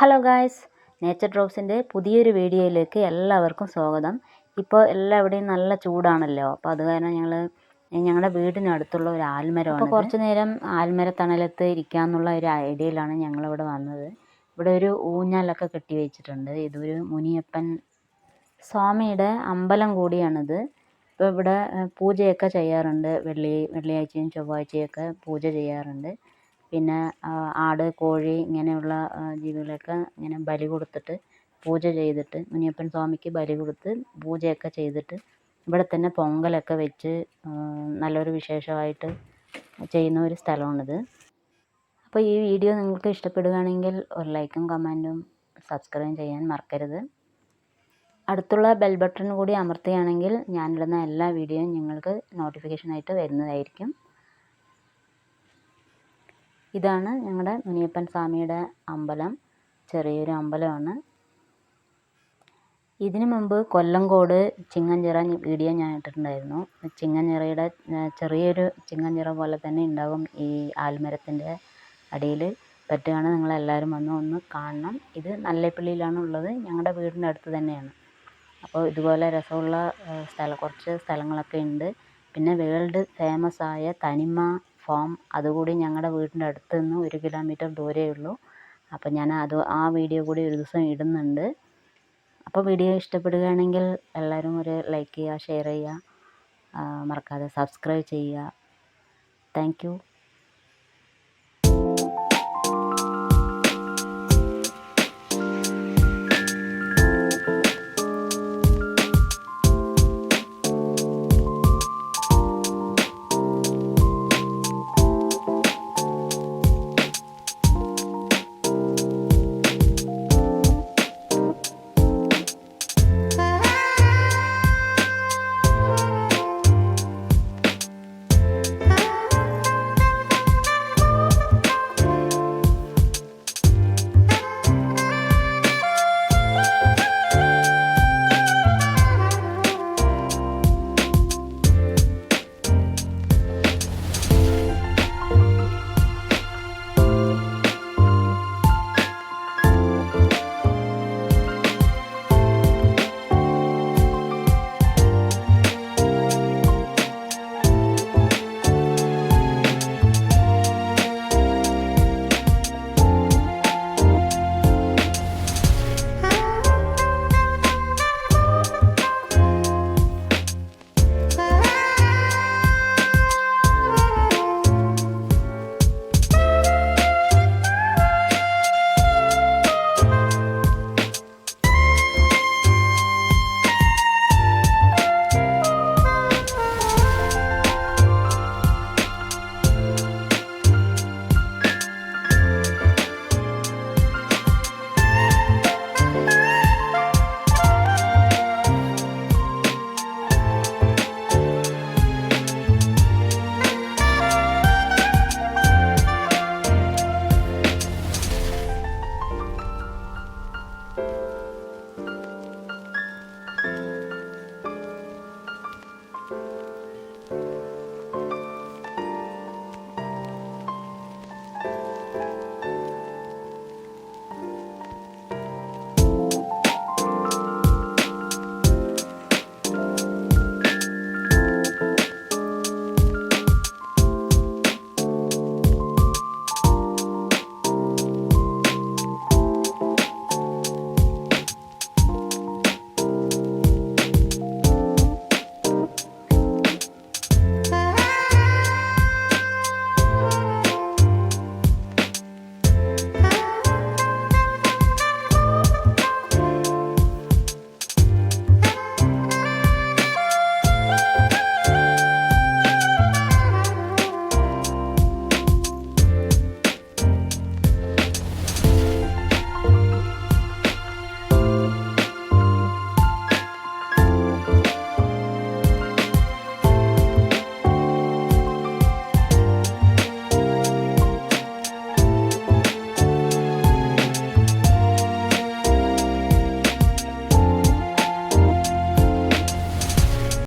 Hello guys nature ഡ്രോപ്സിന്റെ പുതിയൊരു വീഡിയോയിലേക്ക് എല്ലാവർക്കും സ്വാഗതം. ഇപ്പോൾ എല്ലാവിടെയും നല്ല ചൂടാണല്ലോ. അപ്പോൾ അത് കാരണം ഞങ്ങൾ ഞങ്ങളുടെ വീടിനടുത്തുള്ള ഒരു ആൽമരമാണ് അപ്പോൾ കുറച്ച് നേരം ആൽമര തണലത്ത് ഇരിക്കാമെന്നുള്ള ഒരു ഐഡിയയിലാണ് ഞങ്ങളിവിടെ വന്നത്. ഇവിടെ ഒരു ഊഞ്ഞാലൊക്കെ കെട്ടി വെച്ചിട്ടുണ്ട്. ഇതൊരു മുനിയപ്പൻ സ്വാമിയുടെ അമ്പലം കൂടിയാണിത്. ഇപ്പോൾ ഇവിടെ പൂജയൊക്കെ ചെയ്യാറുണ്ട്. വെള്ളി വെള്ളിയാഴ്ചയും ചൊവ്വാഴ്ചയൊക്കെ പൂജ ചെയ്യാറുണ്ട്. പിന്നെ ആട് കോഴി ഇങ്ങനെയുള്ള ജീവികളെയൊക്കെ ഇങ്ങനെ ബലി കൊടുത്തിട്ട് പൂജ ചെയ്തിട്ട് മുനിയപ്പൻ സ്വാമിക്ക് ബലി കൊടുത്ത് പൂജയൊക്കെ ചെയ്തിട്ട് ഇവിടെ തന്നെ പൊങ്കലൊക്കെ വെച്ച് നല്ലൊരു വിശേഷമായിട്ട് ചെയ്യുന്ന ഒരു സ്ഥലമാണിത്. അപ്പോൾ ഈ വീഡിയോ നിങ്ങൾക്ക് ഇഷ്ടപ്പെടുകയാണെങ്കിൽ ഒരു ലൈക്കും കമന്റും സബ്സ്ക്രൈബ് ചെയ്യാൻ മറക്കരുത്. അടുത്തുള്ള ബെൽ ബട്ടൺ കൂടി അമർത്തുകയാണെങ്കിൽ ഞാനിടുന്ന എല്ലാ വീഡിയോയും നിങ്ങൾക്ക് നോട്ടിഫിക്കേഷനായിട്ട് വരുന്നതായിരിക്കും. ഇതാണ് ഞങ്ങളുടെ മുനിയപ്പൻ സ്വാമിയുടെ അമ്പലം. ചെറിയൊരു അമ്പലമാണ്. ഇതിനു മുമ്പ് കൊല്ലങ്കോട് ചിങ്ങഞ്ചിറ വീഡിയോ ഞാൻ ഇട്ടിട്ടുണ്ടായിരുന്നു. ചിങ്ങഞ്ചിറയുടെ ചെറിയൊരു ചിങ്ങഞ്ചിറ പോലെ തന്നെ ഉണ്ടാകും ഈ ആൽമരത്തിന്റെ അടിയിൽ. പറ്റുകയാണ് നിങ്ങളെല്ലാവരും വന്ന് ഒന്ന് കാണണം. ഇത് നല്ലേപ്പള്ളിയിലാണ് ഉള്ളത് ഞങ്ങളുടെ വീടിന്റെ അടുത്ത് തന്നെയാണ്. അപ്പോൾ ഇതുപോലെ രസമുള്ള സ്ഥലം കുറച്ച് സ്ഥലങ്ങളൊക്കെ ഉണ്ട്. പിന്നെ വേൾഡ് ഫേമസ് ആയ തനിമ ഫാം അതുകൂടി ഞങ്ങളുടെ വീടിന്റെ അടുത്ത് നിന്ന് ഒരു കിലോമീറ്റർ ദൂരമേ ഉള്ളൂ. അപ്പം ഞാൻ അത് ആ വീഡിയോ കൂടി ഒരു ദിവസം ഇടുന്നുണ്ട്. അപ്പോൾ വീഡിയോ ഇഷ്ടപ്പെടുകയാണെങ്കിൽ എല്ലാവരും ഒരു ലൈക്ക് ചെയ്യുക ഷെയർ ചെയ്യുക. മറക്കാതെ സബ്സ്ക്രൈബ് ചെയ്യുക. താങ്ക്